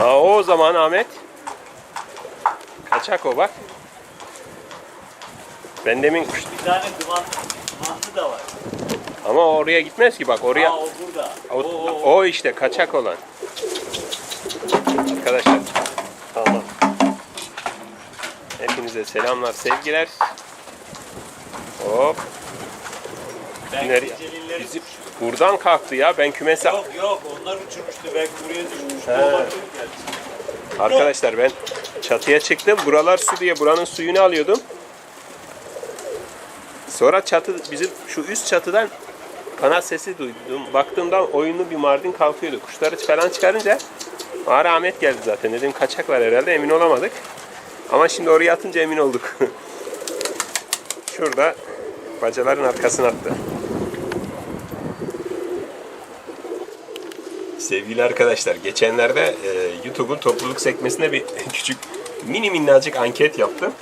Aa, o zaman Ahmet. Kaçak o bak. Ben demin Bir tane duman, dumanlı da var. ama oraya gitmez ki bak oraya. Aa, o burada. O, O, o, o işte kaçak olan. Arkadaşlar. Tamam. Hepinize selamlar, sevgiler. Hop. Ben nereye- Bizim buradan kalktı ya. Ben kümese... Yok yok onlar uçurmuştu. Belki buraya düşmüştü. He. Arkadaşlar ben çatıya çıktım. Buralar su diye buranın suyunu alıyordum. Sonra çatı bizim şu üst çatıdan kanat sesi duydum. Baktığımda oyunlu bir mardin kalkıyordu. Kuşları falan çıkarınca ara Ahmet geldi zaten. Dedim kaçak var herhalde emin olamadık. Ama şimdi oraya atınca emin olduk. Şurada bacaların arkasına attı. Sevgili arkadaşlar, geçenlerde e, YouTube'un topluluk sekmesine bir küçük mini minnacık anket yaptım.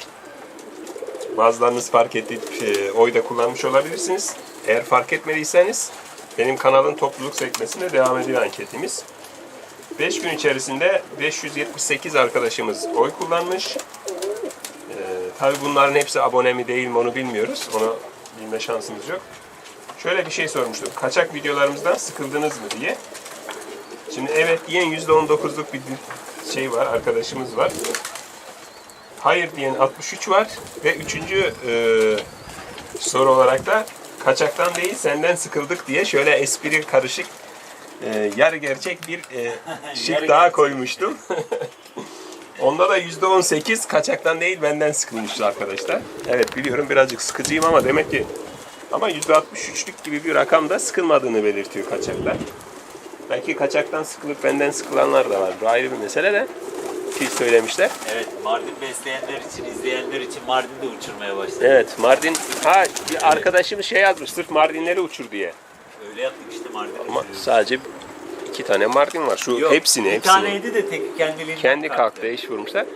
Bazılarınız fark edip e, oy da kullanmış olabilirsiniz. Eğer fark etmediyseniz benim kanalın topluluk sekmesinde devam ediyor anketimiz. 5 gün içerisinde 578 arkadaşımız oy kullanmış. E, tabii bunların hepsi abone mi değil mi onu bilmiyoruz. Onu bilme şansımız yok. Şöyle bir şey sormuştum. Kaçak videolarımızdan sıkıldınız mı diye. Şimdi evet diyen %19'luk bir şey var, arkadaşımız var. Hayır diyen 63 var ve üçüncü e, soru olarak da kaçaktan değil senden sıkıldık diye şöyle espri karışık e, yer gerçek bir e, şık daha koymuştum. Onda da %18 kaçaktan değil benden sıkılmıştı arkadaşlar. Evet biliyorum birazcık sıkıcıyım ama demek ki ama %63'lük gibi bir rakamda sıkılmadığını belirtiyor kaçaklar. Belki kaçaktan sıkılıp benden sıkılanlar da var. Bu ayrı bir mesele de ki söylemişler. Evet Mardin besleyenler için, izleyenler için Mardin de uçurmaya başladı. Evet Mardin ha bir arkadaşımız şey yazmış sırf Mardinleri uçur diye. Öyle yaptık işte Mardin Ama uçuruyoruz. sadece iki tane Mardin var. Şu Yok, hepsini bir hepsini. taneydi de tek kendiliğinden Kendi kalktı eş vurmuşlar.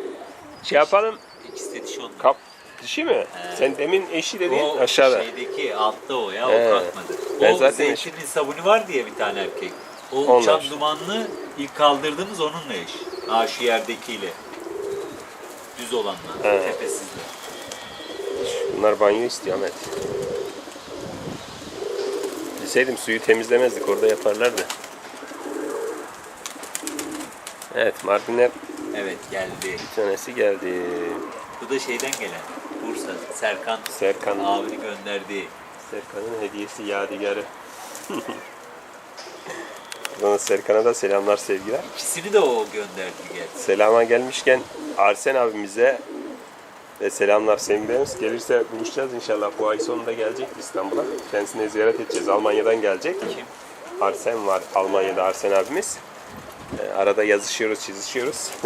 Şey yapalım İkisi de dişi onlar. kap dişi mi? Sen demin eşi dediğin O aşağıda. şeydeki altta o ya, He. o kalkmadı. Ben o zaten zeytinin sabunu var diye bir tane erkek. O Onlar. uçan dumanlı ilk kaldırdığımız onunla eş. Ha şu yerdekiyle. Düz olanlar, He. tepesizler. Bunlar banyo istiyor Ahmet. Bilseydim suyu temizlemezdik orada yaparlardı. Evet Mardinler Evet geldi. bir tanesi geldi. Bu da şeyden gelen. Bursa, Serkan Serkan abini gönderdi. Serkan'ın hediyesi yadigarı. Buradan Serkan'a da selamlar sevgiler. İkisini de o gönderdi geldi. Selama gelmişken Arsen abimize ve selamlar sevgilerimiz. Gelirse buluşacağız inşallah. Bu ay sonunda gelecek İstanbul'a. Kendisine ziyaret edeceğiz. Almanya'dan gelecek. Kim? Arsen var Almanya'da Arsen abimiz. Ee, arada yazışıyoruz, çizişiyoruz.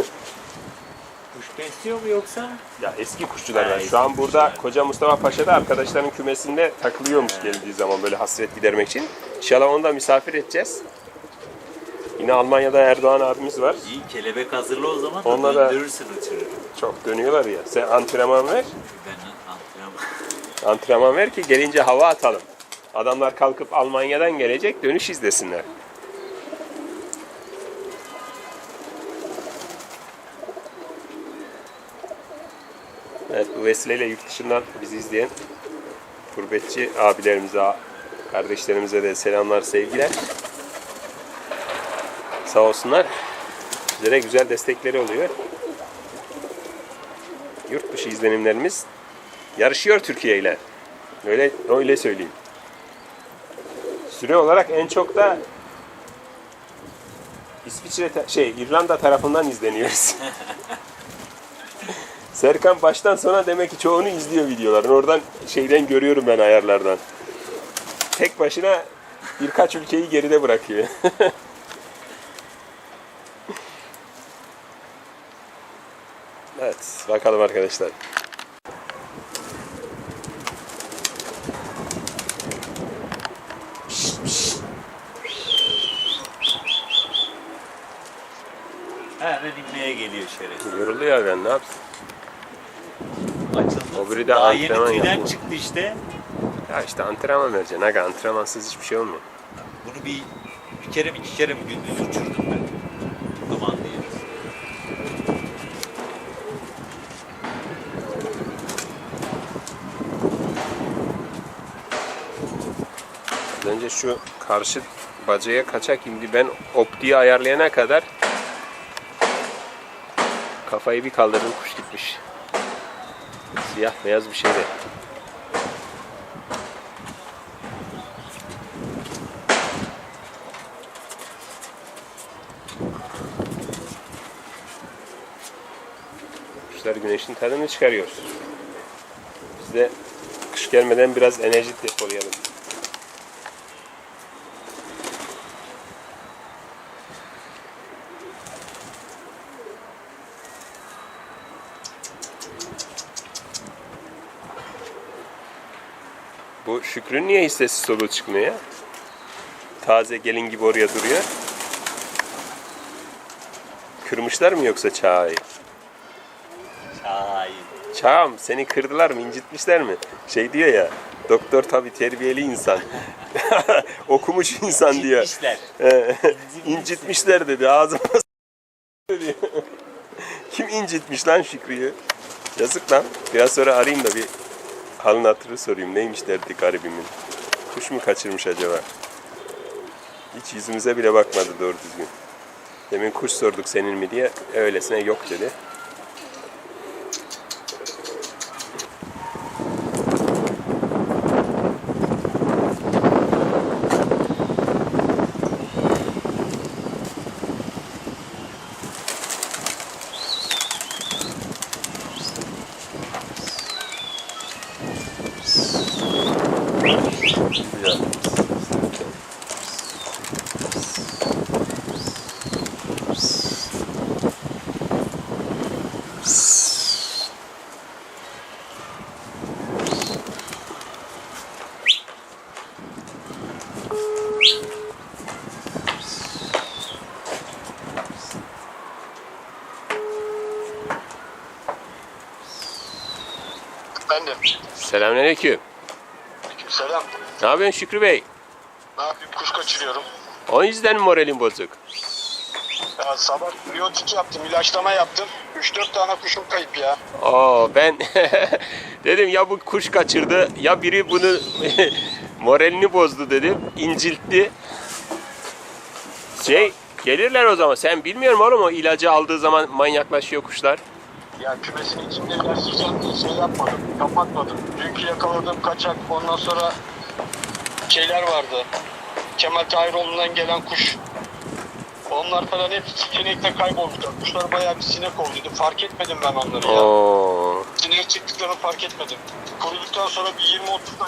Kuş besliyor mu yoksa? ya eski kuşçulardan. Ha, Şu an burada. Koca Mustafa Paşa'da arkadaşların kümesinde takılıyormuş geldiği zaman böyle hasret gidermek için. İnşallah onu da misafir edeceğiz. Yine Almanya'da Erdoğan abimiz var. İyi kelebek hazırla o zaman da Onunla da- döndürürsün uçurur. Çok dönüyorlar ya. Sen antrenman ver. Ben antrenman. Antrenman ver ki gelince hava atalım. Adamlar kalkıp Almanya'dan gelecek dönüş izlesinler. Evet bu vesileyle yurt dışından bizi izleyen gurbetçi abilerimize, kardeşlerimize de selamlar, sevgiler. Sağ olsunlar. Bizlere güzel destekleri oluyor. Yurt dışı izlenimlerimiz yarışıyor Türkiye ile. Öyle öyle söyleyeyim. Süre olarak en çok da İsviçre şey İrlanda tarafından izleniyoruz. Serkan baştan sona demek ki çoğunu izliyor videoların. Oradan şeyden görüyorum ben ayarlardan. Tek başına birkaç ülkeyi geride bırakıyor. evet, bakalım arkadaşlar. Hemen inmeye geliyor şerefsiz. Yoruluyor ben ne yapsın? Açıldı. O biri de Daha yeni antrenman tüyden yapıyor. çıktı işte. Ya işte antrenman vereceksin. Aga antrenmansız hiçbir şey olmuyor. Bunu bir, bir kere mi iki kere mi gündüz uçurdum ben. Duman diye. Az önce şu karşı bacaya kaçak indi. Ben optiği ayarlayana kadar kafayı bir kaldırdım kuş gitmiş. Siyah beyaz bir şeydi. Kuşlar güneşin tadını çıkarıyor. Biz de kış gelmeden biraz enerji depolayalım. Bu Şükrü niye hiç sessiz soluğu çıkmıyor? Taze gelin gibi oraya duruyor. Kırmışlar mı yoksa çağı? Çay. Çağım seni kırdılar mı, incitmişler mi? Şey diyor ya, doktor tabi terbiyeli insan. Okumuş insan diyor. Gitmişler. He, incitmişler dedi, ağzıma diyor. Kim incitmiş lan Şükrü'yü? Yazık lan. Biraz sonra arayayım da bir halın hatırı sorayım. Neymiş derdi garibimin. Kuş mu kaçırmış acaba? Hiç yüzümüze bile bakmadı doğru düzgün. Demin kuş sorduk senin mi diye. Öylesine yok dedi. Güzel. De. Selamünaleyküm. Selam. Ne yapıyorsun Şükrü Bey? Ne yapayım? Kuş kaçırıyorum. O yüzden mi moralin bozuk? Ya sabah biyotik yaptım, ilaçlama yaptım. 3-4 tane kuşum kayıp ya. Oo ben dedim ya bu kuş kaçırdı ya biri bunu moralini bozdu dedim. inciltti. Şey gelirler o zaman. Sen bilmiyorum oğlum o ilacı aldığı zaman manyaklaşıyor kuşlar. Ya kümesin içinde diye şey yapmadım, kapatmadım. Dünkü yakaladığım kaçak, ondan sonra şeyler vardı. Kemal Tahiroğlu'ndan gelen kuş. Onlar falan hep sinekte kayboldular. Kuşlar bayağı bir sinek olduydu. Fark etmedim ben onları ya. Oo. Sinek çıktıklarını fark etmedim. Kuruduktan sonra bir 20-30 dakika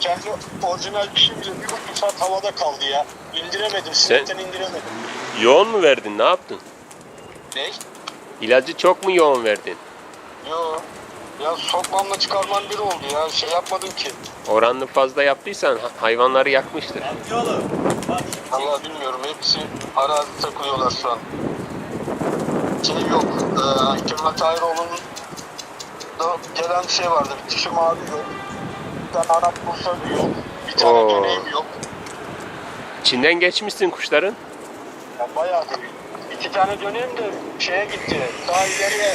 kendi orijinal dişim bile bir buçuk saat havada kaldı ya. İndiremedim, sinekten indiremedim. Yoğun mu verdin? Ne yaptın? Ne? İlacı çok mu yoğun verdin? Yo. Ya sokmamla çıkarman bir oldu ya. Şey yapmadım ki. Oranlı fazla yaptıysan ha- hayvanları yakmıştır. Şimdi Allah bilmiyorum. Hepsi arazi takılıyorlar şu an. Şey yok. Ee, Kemal Tahiroğlu'nun da gelen bir şey vardı. Bir dişim ağrıyor. Bir tane Arap Bursa yok. Bir tane Oo. döneğim yok. İçinden geçmişsin kuşların. Ya bayağı bir. İki tane döneyim de şeye gitti. Daha ileriye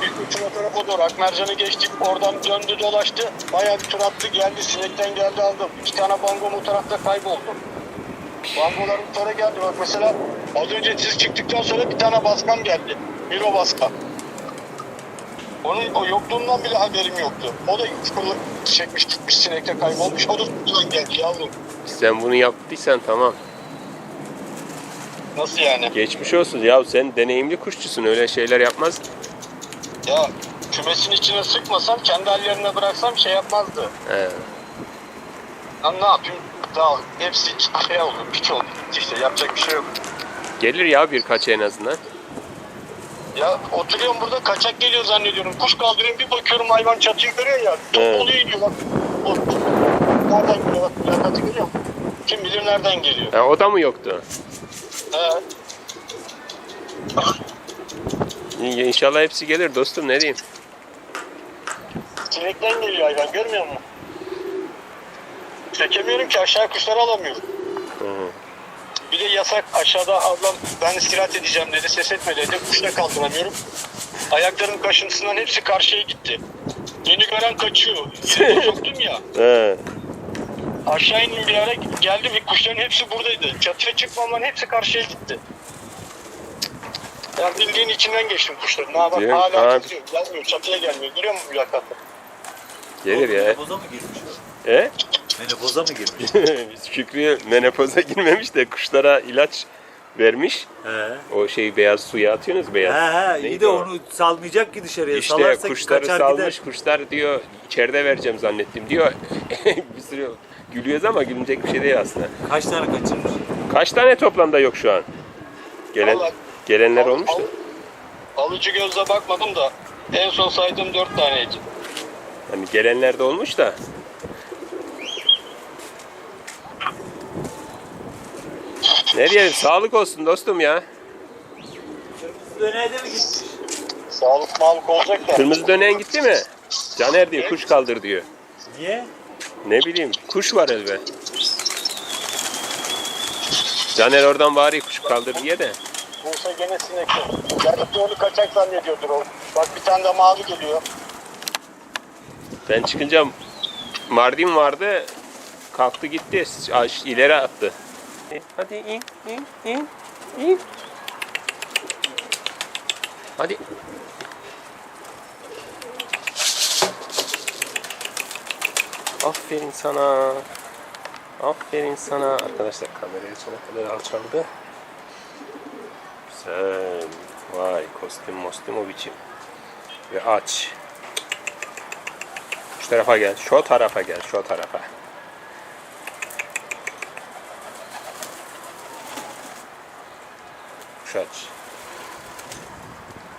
bir uçuma tarafa doğru Akmercan'ı geçtik. Oradan döndü dolaştı. Bayağı bir tur attı geldi. Sinekten geldi aldım. İki tane bangom o tarafta kayboldu. Bangolar bu tarafa geldi. Bak mesela az önce siz çıktıktan sonra bir tane baskan geldi. Miro baska. Onun o yokluğundan bile haberim yoktu. O da fırla çekmiş gitmiş sinekte kaybolmuş. O da geldi yavrum. Sen bunu yaptıysan tamam. Nasıl yani? Geçmiş olsun. Ya sen deneyimli kuşçusun. Öyle şeyler yapmaz. Ya kümesin içine sıkmasam kendi hallerine bıraksam şey yapmazdı. He. Ben ne yapayım? Daha hepsi şey oldu, piç oldu. İşte yapacak bir şey yok. Gelir ya birkaç en azından. Ya oturuyorum burada kaçak geliyor zannediyorum. Kuş kaldırıyorum bir bakıyorum hayvan çatıyı görüyor ya. Top Evet. oluyor iniyor bak. O, nereden geliyor bak plakatı görüyor musun? Kim bilir nereden geliyor. Ha, o da mı yoktu? İyi, İnşallah hepsi gelir dostum ne diyeyim. Sinekten geliyor hayvan görmüyor musun? Çekemiyorum ki aşağı kuşları alamıyorum. Hı. Bir de yasak aşağıda ablam ben istirahat edeceğim dedi ses etme dedi. Kuşta kaldıramıyorum. Ayaklarım kaşıntısından hepsi karşıya gitti. Beni gören kaçıyor. Yine soktum ya. Aşağı indim bir ara geldi bir kuşların hepsi buradaydı. Çatıya çıkmamların hepsi karşıya gitti. Ben bildiğin içinden geçtim kuşların. Ne yapalım? Diyor, Hala abi. gidiyor. Gelmiyor. Çatıya gelmiyor. Görüyor musun mülakatı? Gelir ya. Menopoza mı girmiş o? E? Menopoza mı girmiş? Biz Şükrü'ye menopoza girmemiş de kuşlara ilaç vermiş. he. O şey beyaz suya atıyorsunuz beyaz. He he iyi Neydi de o? onu salmayacak ki dışarıya. İşte Salarsak kuşları kaçar salmış. gider. Kuşlar diyor içeride vereceğim zannettim diyor. bir sürü gülüyoruz ama gülünecek bir şey değil aslında. Kaç tane kaçırmış? Kaç tane toplamda yok şu an? Gelen Vallahi- gelenler Al- olmuş da. al- Alıcı gözle bakmadım da en son saydığım dört taneydi. Hani gelenler de olmuş da. Ne diyelim sağlık olsun dostum ya. Kırmızı döneğe de mi gitmiş? Sağlık mağlık olacak da. Kırmızı dönen gitti mi? Caner diyor kuş kaldır diyor. Niye? Ne bileyim kuş var elbe. Caner oradan bari kuş kaldır diye de. Bursa gene sinekli. Gelip de onu kaçak zannediyordur o. Bak bir tane de mavi geliyor. Ben çıkınca Mardin vardı. Kalktı gitti. İleri attı. Hadi in in in in. Hadi. Aferin sana. Aferin sana. Arkadaşlar kamerayı sona kadar alçaldı. Güzel. Vay kostüm mostüm o biçim. Ve aç. Şu tarafa gel. Şu tarafa gel. Şu tarafa. Kuş aç.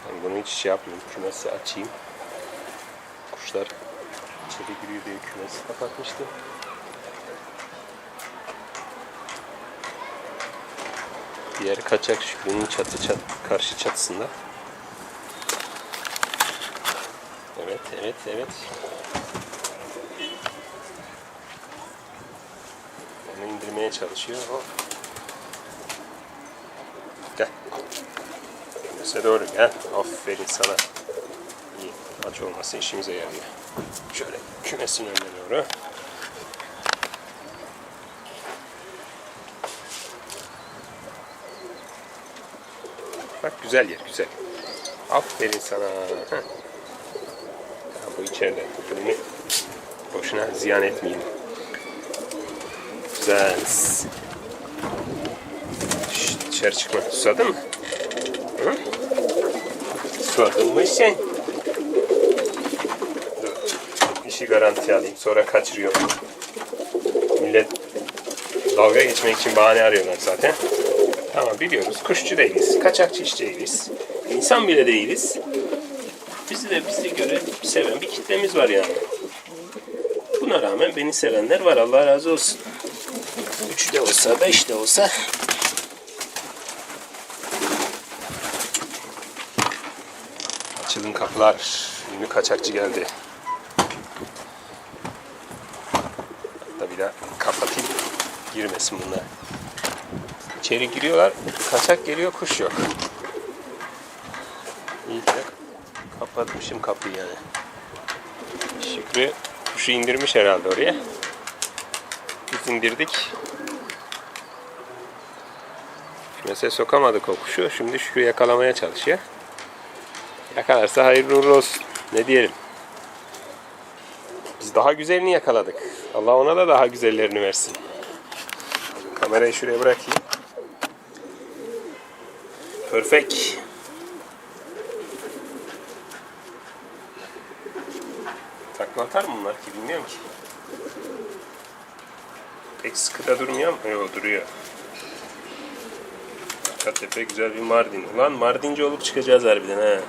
Ben bunu hiç şey yapmayayım. Kümesi açayım. Kuşlar içeri giriyor diye kümesi kapatmıştım. Diğer kaçak Şükrü'nün çatı çat, karşı çatısında. Evet, evet, evet. Onu indirmeye çalışıyor. O. Gel. Kümese doğru gel. Aferin sana. Aç olması işimize yarıyor. Şöyle kümesin önüne doğru. Bak güzel yer, güzel. Aferin sana. Heh. Ha, bu içeride. Bunu boşuna ziyan etmeyeyim. Güzel. Şşt, dışarı çıkma. Susadın mı? Hı? Susadın mı sen? Garanti alayım. Sonra kaçırıyorum. Millet dalga geçmek için bahane arıyorlar zaten. Tamam biliyoruz. Kuşçu değiliz. Kaçakçı iş değiliz. İnsan bile değiliz. Bizi de bize göre seven bir kitlemiz var yani. Buna rağmen beni sevenler var. Allah razı olsun. Üç de olsa, beş de olsa. Açılın kapılar. Ünlü kaçakçı geldi. Hatta bir daha kapatayım. Girmesin bunlar. İçeri giriyorlar. Kaçak geliyor, kuş yok. İyi ki de kapatmışım kapıyı yani. Şükrü kuşu indirmiş herhalde oraya. Biz indirdik. Kümese sokamadık o kuşu. Şimdi Şükrü yakalamaya çalışıyor. Yakalarsa hayırlı uğurlu olsun. Ne diyelim. Biz daha güzelini yakaladık. Allah ona da daha güzellerini versin. Kamerayı şuraya bırakayım. Perfect. Takla atar mı bunlar ki bilmiyorum ki. Pek sıkı da durmuyor mu? Yok duruyor. Arka tepe güzel bir Mardin. Ulan Mardinci olup çıkacağız harbiden ha.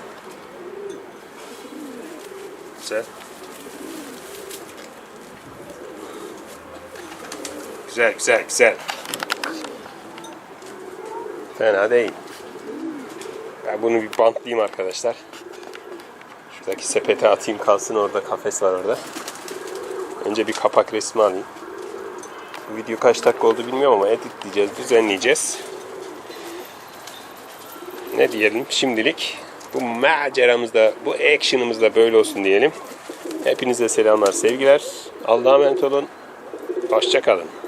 Güzel. Güzel güzel güzel. Fena değil. Ben bunu bir bantlayayım arkadaşlar. Şuradaki sepete atayım kalsın orada kafes var orada. Önce bir kapak resmi alayım. Bu video kaç dakika oldu bilmiyorum ama editleyeceğiz, düzenleyeceğiz. Ne diyelim şimdilik bu maceramızda, bu action'ımızda böyle olsun diyelim. Hepinize selamlar, sevgiler. Allah'a emanet olun. Hoşçakalın.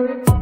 Thank you.